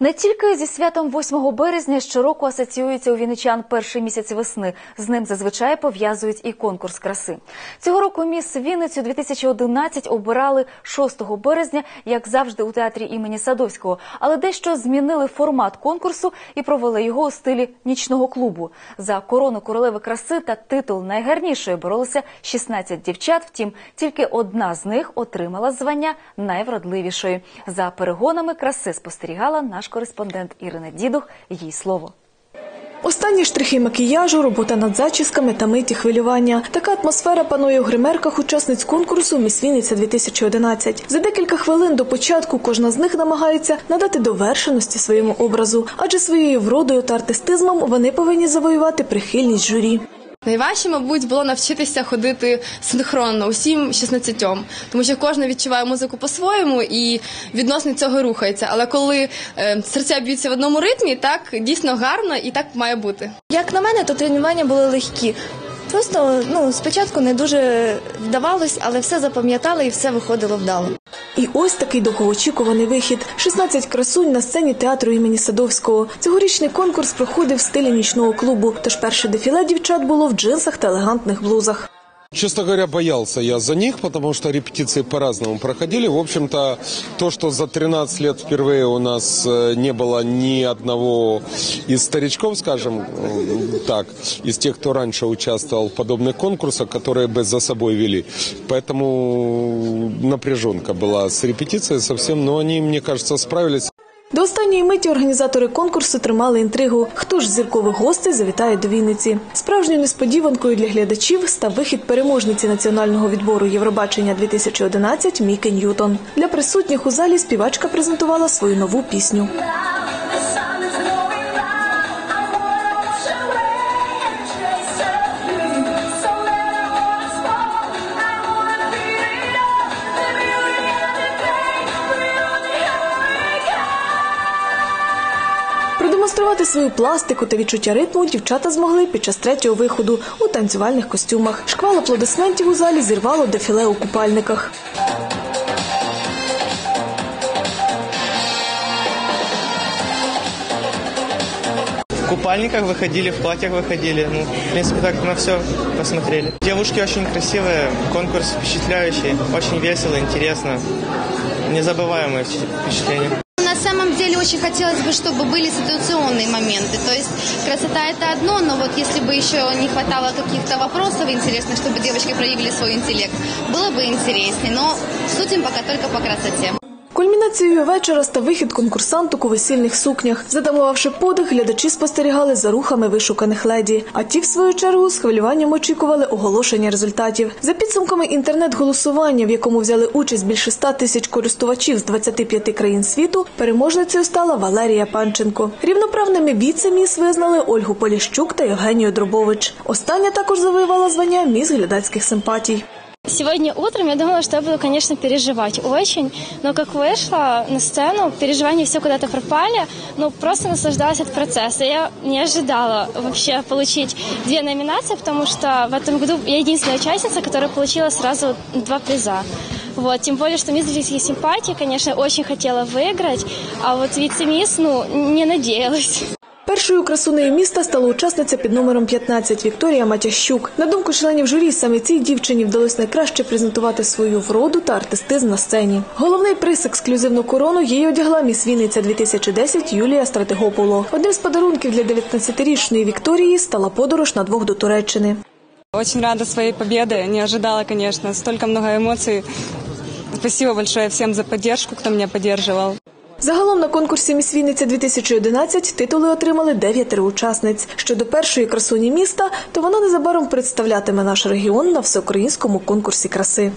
Не тільки зі святом 8 березня щороку асоціюється у вінничан перший місяць весни. З ним зазвичай пов'язують і конкурс краси. Цього року міс Вінницю 2011 обирали 6 березня, як завжди, у театрі імені Садовського. Але дещо змінили формат конкурсу і провели його у стилі нічного клубу. За корону королеви краси та титул найгарнішої боролися 16 дівчат. Втім, тільки одна з них отримала звання найвродливішої. За перегонами краси спостерігала наш кореспондент Ірина Дідух. Їй слово. Останні штрихи макіяжу, робота над зачісками та миті хвилювання. Така атмосфера панує у гримерках учасниць конкурсу «Міс Вінниця 2011 За декілька хвилин до початку кожна з них намагається надати довершеності своєму образу, адже своєю вродою та артистизмом вони повинні завоювати прихильність журі. Найважче, мабуть, було навчитися ходити синхронно усім 16, тому що кожен відчуває музику по-своєму і відносно цього рухається. Але коли е, серця б'ються в одному ритмі, так дійсно гарно і так має бути. Як на мене, то тренування були легкі. Просто ну спочатку не дуже вдавалось, але все запам'ятали і все виходило вдало. І ось такий довгоочікуваний вихід. 16 красунь на сцені театру імені Садовського. Цьогорічний конкурс проходив в стилі нічного клубу. Тож перше дефіле дівчат було в джинсах та елегантних блузах. Честно говоря, боялся я за них, потому что репетиции по-разному проходили. В общем-то, то, что за 13 лет впервые у нас э, не было ни одного из старичков, скажем э, так, из тех, кто раньше участвовал в подобных конкурсах, которые бы за собой вели. Поэтому напряженка была с репетицией совсем, но они, мне кажется, справились. Останньої миті організатори конкурсу тримали інтригу. Хто ж зіркових гостей завітає до Вінниці? Справжньою несподіванкою для глядачів став вихід переможниці національного відбору Євробачення 2011 Міки Ньютон. Для присутніх у залі співачка презентувала свою нову пісню. Продемонструвати свою пластику та відчуття ритму дівчата змогли під час третього виходу у танцювальних костюмах. Шквал аплодисментів у залі зірвало дефіле у купальниках. В купальниках выходили, в платьях выходили. Ну, в принципе, так на все посмотрели. Девушки очень красивые, конкурс впечатляющий, очень весело, интересно. Незабываемые впечатления. На самом деле очень хотелось бы, чтобы были ситуационные моменты. То есть красота это одно, но вот если бы еще не хватало каких-то вопросов интересных, чтобы девочки проявили свой интеллект, было бы интереснее. Но судим пока только по красоте. Кульмінацією вечора став вихід конкурсанток у весільних сукнях. Затамувавши подих, глядачі спостерігали за рухами вишуканих леді. А ті, в свою чергу, з хвилюванням очікували оголошення результатів. За підсумками інтернет-голосування, в якому взяли участь більше 100 тисяч користувачів з 25 країн світу, переможницею стала Валерія Панченко. Рівноправними віце-міс визнали Ольгу Поліщук та Євгенію Дробович. Остання також завоювала звання міс глядацьких симпатій. Сегодня утром я думала, что я буду, конечно, переживать очень, но как вышла на сцену, переживания все куда-то пропали, но просто наслаждалась от процесса. Я не ожидала вообще получить две номинации, потому что в этом году я единственная участница, которая получила сразу два приза. Вот, тем более, что мисс зрительские симпатии, конечно, очень хотела выиграть, а вот вице-мисс, ну, не надеялась. Першою красунею міста стала учасниця під номером 15 Вікторія Матящук. На думку членів журі, саме цій дівчині вдалося найкраще презентувати свою вроду та артистизм на сцені. Головний приз ексклюзивну корону їй одягла міс Вінниця 2010 Юлія Стратегополо. Одним з подарунків для 19-річної Вікторії стала подорож на двох до Туреччини. Очень рада своей победы. Не ожидала, конечно. Столько много эмоций. Спасибо большое всем за поддержку, кто меня поддерживал. Загалом на конкурсі «Міс Вінниця 2011 титули отримали дев'ятеро учасниць. Щодо першої красуні міста, то вона незабаром представлятиме наш регіон на всеукраїнському конкурсі краси.